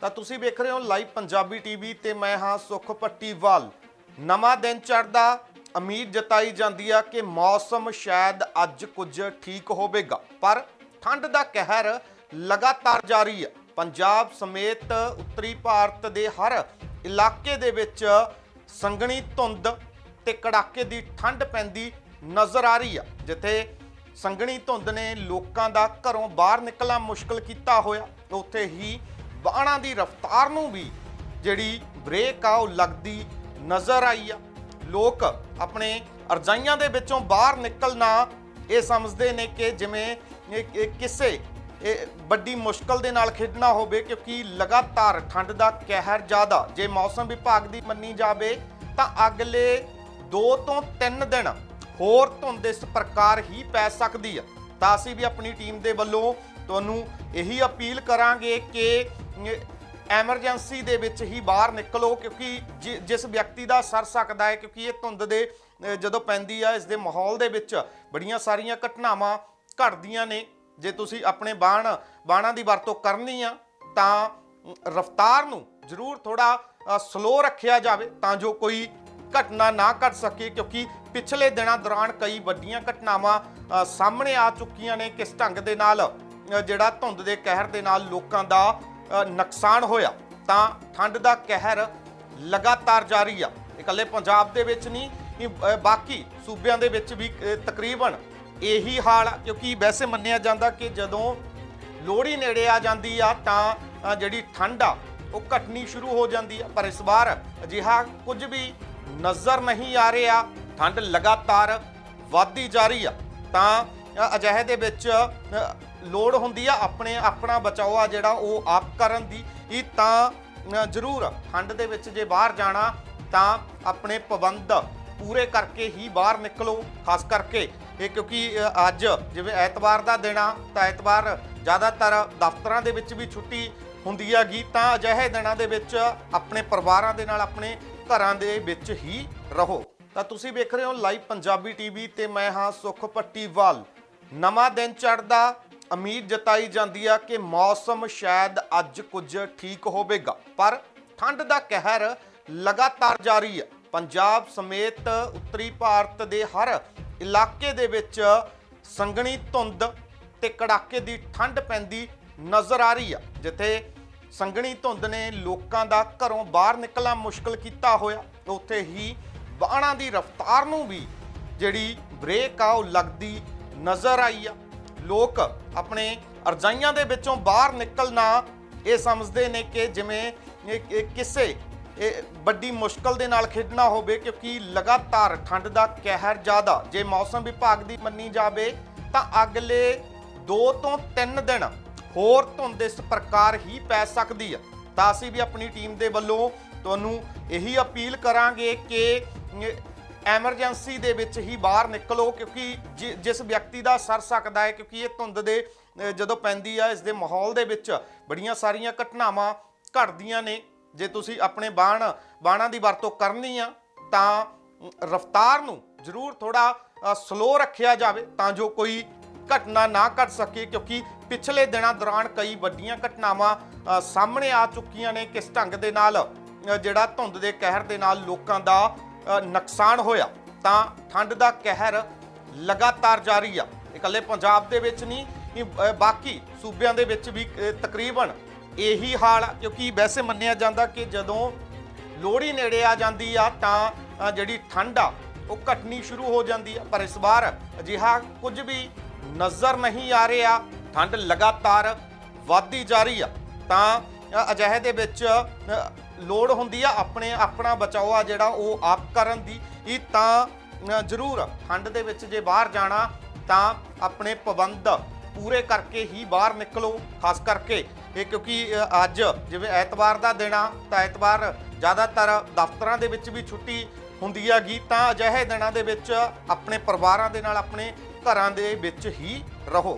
ਤਾਂ ਤੁਸੀਂ ਵੇਖ ਰਹੇ ਹੋ ਲਾਈਵ ਪੰਜਾਬੀ ਟੀਵੀ ਤੇ ਮੈਂ ਹਾਂ ਸੁਖ ਪੱਟੀਵਾਲ। ਨਵਾਂ ਦਿਨ ਚੜ੍ਹਦਾ ਉਮੀਦ ਜਤਾਈ ਜਾਂਦੀ ਆ ਕਿ ਮੌਸਮ ਸ਼ਾਇਦ ਅੱਜ ਕੁਝ ਠੀਕ ਹੋਵੇਗਾ, ਪਰ ਠੰਡ ਦਾ ਕਹਿਰ ਲਗਾਤਾਰ ਜਾਰੀ ਹੈ ਪੰਜਾਬ ਸਮੇਤ ਉੱਤਰੀ ਭਾਰਤ ਦੇ ਹਰ ਇਲਾਕੇ ਦੇ ਵਿੱਚ ਸੰਘਣੀ ਧੁੰਦ ਤੇ ਕੜਾਕੇ ਦੀ ਠੰਡ ਪੈਂਦੀ ਨਜ਼ਰ ਆ ਰਹੀ ਆ, ਜਿੱਥੇ ਸੰਘਣੀ ਧੁੰਦ ਨੇ ਲੋਕਾਂ ਦਾ ਘਰੋਂ ਬਾਹਰ ਨਿਕਲਣਾ ਮੁਸ਼ਕਲ ਕੀਤਾ ਹੋਇਆ। ਉੱਥੇ ਹੀ ਵਾਹਨਾਂ ਦੀ ਰਫ਼ਤਾਰ ਨੂੰ ਵੀ ਜਿਹੜੀ ਬ੍ਰੇਕ ਆ, ਉਹ ਲੱਗਦੀ ਨਜ਼ਰ ਆਈ ਆ। ਲੋਕ ਆਪਣੇ ਅਰਜ਼ਾਈਆਂ ਦੇ ਵਿੱਚੋਂ ਬਾਹਰ ਨਿਕਲਣਾ ਇਹ ਸਮਝਦੇ ਨੇ ਕਿ ਜਿਵੇਂ ਕਿਸੇ, ਇਹ ਵੱਡੀ ਮੁਸ਼ਕਲ ਦੇ ਨਾਲ ਖੇਡਣਾ ਹੋਵੇ, ਕਿਉਂਕਿ ਲਗਾਤਾਰ ਠੰਡ ਦਾ ਕਹਿਰ ਜ਼ਿਆਦਾ। ਜੇ ਮੌਸਮ ਵਿਭਾਗ ਦੀ ਮੰਨੀ ਜਾਵੇ, ਤਾਂ ਅਗਲੇ 2 ਤੋਂ 3 ਦਿਨ ਹੋਰ ਧੁੰਦ ਇਸ ਪ੍ਰਕਾਰ ਹੀ ਪੈ ਸਕਦੀ ਆ। ਤਾਂ ਅਸੀਂ ਵੀ ਆਪਣੀ ਟੀਮ ਦੇ ਵੱਲੋਂ ਤੁਹਾਨੂੰ ਇਹੀ ਅਪੀਲ ਕਰਾਂਗੇ ਕਿ ਐਮਰਜੈਂਸੀ ਦੇ ਵਿੱਚ ਹੀ ਬਾਹਰ ਨਿਕਲੋ, ਕਿਉਂਕਿ ਜਿ- ਜਿਸ ਵਿਅਕਤੀ ਦਾ ਸਰ ਸਕਦਾ ਹੈ, ਕਿਉਂਕਿ ਇਹ ਧੁੰਦ ਦੇ ਜਦੋਂ ਪੈਂਦੀ ਆ, ਇਸ ਦੇ ਮਾਹੌਲ ਦੇ ਵਿੱਚ ਬੜੀਆਂ ਸਾਰੀਆਂ ਘਟਨਾਵਾਂ ਘਟਦੀਆਂ ਨੇ। ਜੇ ਤੁਸੀਂ ਆਪਣੇ ਬਾਣ, ਬਾਣਾਂ ਦੀ ਵਰਤੋਂ ਕਰਨੀ ਆ, ਤਾਂ ਰਫ਼ਤਾਰ ਨੂੰ ਜ਼ਰੂਰ ਥੋੜਾ ਸਲੋ ਰੱਖਿਆ ਜਾਵੇ, ਤਾਂ ਜੋ ਕੋਈ ਘਟਨਾ ਨਾ ਘਟ ਸਕੇ, ਕਿਉਂਕਿ ਪਿਛਲੇ ਦਿਨਾਂ ਦੌਰਾਨ ਕਈ ਵੱਡੀਆਂ ਘਟਨਾਵਾਂ ਸਾਹਮਣੇ ਆ ਚੁੱਕੀਆਂ ਨੇ ਕਿਸ ਢੰਗ ਦੇ ਨਾਲ ਜਿਹੜਾ ਧੁੰਦ ਦੇ ਕਹਿਰ ਦੇ ਨਾਲ ਲੋਕਾਂ ਦਾ ਨੁਕਸਾਨ ਹੋਇਆ, ਤਾਂ ਠੰਡ ਦਾ ਕਹਿਰ ਲਗਾਤਾਰ ਜਾਰੀ ਆ। ਇਕੱਲੇ ਪੰਜਾਬ ਦੇ ਵਿੱਚ ਨਹੀਂ ਬਾਕੀ ਸੂਬਿਆਂ ਦੇ ਵਿੱਚ ਵੀ ਤਕਰੀਬਨ ਇਹੀ ਹਾਲ ਆ। ਕਿਉਂਕਿ ਵੈਸੇ ਮੰਨਿਆ ਜਾਂਦਾ ਕਿ ਜਦੋਂ ਲੋਹੜੀ ਨੇੜੇ ਆ ਜਾਂਦੀ ਆ, ਤਾਂ ਜਿਹੜੀ ਠੰਡ ਆ, ਉਹ ਘਟਣੀ ਸ਼ੁਰੂ ਹੋ ਜਾਂਦੀ ਆ। ਪਰ ਇਸ ਵਾਰ ਅਜਿਹਾ ਕੁਝ ਵੀ ਨਜ਼ਰ ਨਹੀਂ ਆ ਰਿਹਾ। ਠੰਡ ਲਗਾਤਾਰ ਵੱਧਦੀ ਜਾ ਰਹੀ ਆ। ਤਾਂ ਅਜਿਹੇ ਦੇ ਵਿੱਚ ਲੋੜ ਹੁੰਦੀ ਆ ਆਪਣੇ ਆਪਣਾ ਬਚਾਓ ਆ ਜਿਹੜਾ ਉਹ ਆਪ ਕਰਨ ਦੀ। ਇਹ ਤਾਂ ਜ਼ਰੂਰ ਠੰਡ ਦੇ ਵਿੱਚ ਜੇ ਬਾਹਰ ਜਾਣਾ, ਤਾਂ ਆਪਣੇ ਪਾਬੰਦ ਪੂਰੇ ਕਰਕੇ ਹੀ ਬਾਹਰ ਨਿਕਲੋ, ਖਾਸ ਕਰਕੇ ਇਹ ਕਿਉਂਕਿ ਅੱਜ ਜਿਵੇਂ ਐਤਵਾਰ ਦਾ ਦਿਨ ਆ, ਤਾਂ ਐਤਵਾਰ ਜ਼ਿਆਦਾਤਰ ਦਫ਼ਤਰਾਂ ਦੇ ਵਿੱਚ ਵੀ ਛੁੱਟੀ ਹੁੰਦੀ ਹੈਗੀ, ਤਾਂ ਅਜਿਹੇ ਦਿਨਾਂ ਦੇ ਵਿੱਚ ਆਪਣੇ ਪਰਿਵਾਰਾਂ ਦੇ ਨਾਲ ਆਪਣੇ ਘਰਾਂ ਦੇ ਵਿੱਚ ਹੀ ਰਹੋ। ਤਾਂ ਤੁਸੀਂ ਵੇਖ ਰਹੇ ਹੋ ਲਾਈਵ ਪੰਜਾਬੀ ਟੀਵੀ ਤੇ ਮੈਂ ਹਾਂ ਸੁਖ ਪੱਟੀਵਾਲ ਨਵਾਂ ਦਿਨ ਚੜ੍ਹਦਾ ਉਮੀਦ ਜਤਾਈ ਜਾਂਦੀ ਆ ਕਿ ਮੌਸਮ ਸ਼ਾਇਦ ਅੱਜ ਕੁਝ ਠੀਕ ਹੋਵੇਗਾ, ਪਰ ਠੰਡ ਦਾ ਕਹਿਰ ਲਗਾਤਾਰ ਜਾਰੀ ਆ। ਪੰਜਾਬ ਸਮੇਤ ਉੱਤਰੀ ਭਾਰਤ ਦੇ ਹਰ ਇਲਾਕੇ ਦੇ ਵਿੱਚ ਸੰਘਣੀ ਧੁੰਦ ਤੇ ਕੜਾਕੇ ਦੀ ਠੰਡ ਪੈਂਦੀ ਨਜ਼ਰ ਆ ਰਹੀ ਆ, ਜਿੱਥੇ ਸੰਘਣੀ ਧੁੰਦ ਨੇ ਲੋਕਾਂ ਦਾ ਘਰੋਂ ਬਾਹਰ ਨਿਕਲਣਾ ਮੁਸ਼ਕਲ ਕੀਤਾ ਹੋਇਆ। ਉੱਥੇ ਹੀ ਵਾਹਨਾਂ ਦੀ ਰਫ਼ਤਾਰ ਨੂੰ ਵੀ ਜਿਹੜੀ ਬ੍ਰੇਕ ਆ, ਉਹ ਲੱਗਦੀ ਨਜ਼ਰ ਆਈ ਆ। ਲੋਕ ਆਪਣੇ ਅਰਜ਼ਾਈਆਂ ਦੇ ਵਿੱਚੋਂ ਬਾਹਰ ਨਿਕਲਣਾ ਇਹ ਸਮਝਦੇ ਨੇ ਕਿ ਜਿਵੇਂ ਕਿਸੇ, ਇਹ ਵੱਡੀ ਮੁਸ਼ਕਲ ਦੇ ਨਾਲ ਖੇਡਣਾ ਹੋਵੇ ਕਿਉਂਕਿ ਲਗਾਤਾਰ ਠੰਡ ਦਾ ਕਹਿਰ ਜ਼ਿਆਦਾ, ਜੇ ਮੌਸਮ ਵਿਭਾਗ ਦੀ ਮੰਨੀ ਜਾਵੇ ਤਾਂ ਅਗਲੇ 2 ਤੋਂ 3 ਦਿਨ ਹੋਰ ਧੁੰਦ ਇਸ ਪ੍ਰਕਾਰ ਹੀ ਪੈ ਸਕਦੀ ਹੈ ਤਾਂ ਅਸੀਂ ਵੀ ਆਪਣੀ ਟੀਮ ਦੇ ਵੱਲੋਂ ਤੁਹਾਨੂੰ ਇਹੀ ਅਪੀਲ ਕਰਾਂਗੇ ਕਿ ਐਮਰਜੈਂਸੀ ਦੇ ਵਿੱਚ ਹੀ ਬਾਹਰ ਨਿਕਲੋ, ਕਿਉਂਕਿ ਜਿ- ਜਿਸ ਵਿਅਕਤੀ ਦਾ ਸਰ ਸਕਦਾ ਹੈ, ਕਿਉਂਕਿ ਇਹ ਧੁੰਦ ਦੇ ਜਦੋਂ ਪੈਂਦੀ ਆ, ਇਸ ਦੇ ਮਾਹੌਲ ਦੇ ਵਿੱਚ ਬੜੀਆਂ ਸਾਰੀਆਂ ਘਟਨਾਵਾਂ ਘਟਦੀਆਂ ਨੇ। ਜੇ ਤੁਸੀਂ ਆਪਣੇ ਬਾਣ, ਬਾਣਾਂ ਦੀ ਵਰਤੋਂ ਕਰਨੀ ਆ, ਤਾਂ ਰਫ਼ਤਾਰ ਨੂੰ ਜ਼ਰੂਰ ਥੋੜਾ ਸਲੋ ਰੱਖਿਆ ਜਾਵੇ, ਤਾਂ ਜੋ ਕੋਈ ਘਟਨਾ ਨਾ ਘਟ ਸਕੇ, ਕਿਉਂਕਿ ਪਿਛਲੇ ਦਿਨਾਂ ਦੌਰਾਨ ਕਈ ਵੱਡੀਆਂ ਘਟਨਾਵਾਂ ਸਾਹਮਣੇ ਆ ਚੁੱਕੀਆਂ ਨੇ ਕਿਸ ਢੰਗ ਦੇ ਨਾਲ ਜਿਹੜਾ ਧੁੰਦ ਦੇ ਕਹਿਰ ਦੇ ਨਾਲ ਲੋਕਾਂ ਦਾ ਨੁਕਸਾਨ ਹੋਇਆ, ਤਾਂ ਠੰਡ ਦਾ ਕਹਿਰ ਲਗਾਤਾਰ ਜਾਰੀ ਆ। ਇਕੱਲੇ ਪੰਜਾਬ ਦੇ ਵਿੱਚ ਨਹੀਂ ਬਾਕੀ ਸੂਬਿਆਂ ਦੇ ਵਿੱਚ ਵੀ ਤਕਰੀਬਨ ਇਹੀ ਹਾਲ ਆ। ਕਿਉਂਕਿ ਵੈਸੇ ਮੰਨਿਆ ਜਾਂਦਾ ਕਿ ਜਦੋਂ ਲੋਹੜੀ ਨੇੜੇ ਆ ਜਾਂਦੀ ਆ, ਤਾਂ ਜਿਹੜੀ ਠੰਡ ਆ, ਉਹ ਘਟਣੀ ਸ਼ੁਰੂ ਹੋ ਜਾਂਦੀ ਆ। ਪਰ ਇਸ ਵਾਰ ਅਜਿਹਾ ਕੁਝ ਵੀ ਨਜ਼ਰ ਨਹੀਂ ਆ ਰਿਹਾ। ਠੰਡ ਲਗਾਤਾਰ ਵੱਧਦੀ ਜਾ ਰਹੀ ਆ। ਤਾਂ ਅਜਿਹੇ ਦੇ ਵਿੱਚ ਲੋੜ ਹੁੰਦੀ ਆ ਆਪਣੇ ਆਪਣਾ ਬਚਾਓ ਆ ਜਿਹੜਾ ਉਹ ਆਪ ਕਰਨ ਦੀ। ਇਹ ਤਾਂ ਜ਼ਰੂਰ ਠੰਡ ਦੇ ਵਿੱਚ ਜੇ ਬਾਹਰ ਜਾਣਾ, ਤਾਂ ਆਪਣੇ ਪਾਬੰਦ ਪੂਰੇ ਕਰਕੇ ਹੀ ਬਾਹਰ ਨਿਕਲੋ, ਖਾਸ ਕਰਕੇ ਇਹ ਕਿਉਂਕਿ ਅੱਜ ਜਿਵੇਂ ਐਤਵਾਰ ਦਾ ਦਿਨ ਆ, ਤਾਂ ਐਤਵਾਰ ਜ਼ਿਆਦਾਤਰ ਦਫ਼ਤਰਾਂ ਦੇ ਵਿੱਚ ਵੀ ਛੁੱਟੀ ਹੁੰਦੀ ਹੈਗੀ, ਤਾਂ ਅਜਿਹੇ ਦਿਨਾਂ ਦੇ ਵਿੱਚ ਆਪਣੇ ਪਰਿਵਾਰਾਂ ਦੇ ਨਾਲ, ਆਪਣੇ ਘਰਾਂ ਦੇ ਵਿੱਚ ਹੀ ਰਹੋ।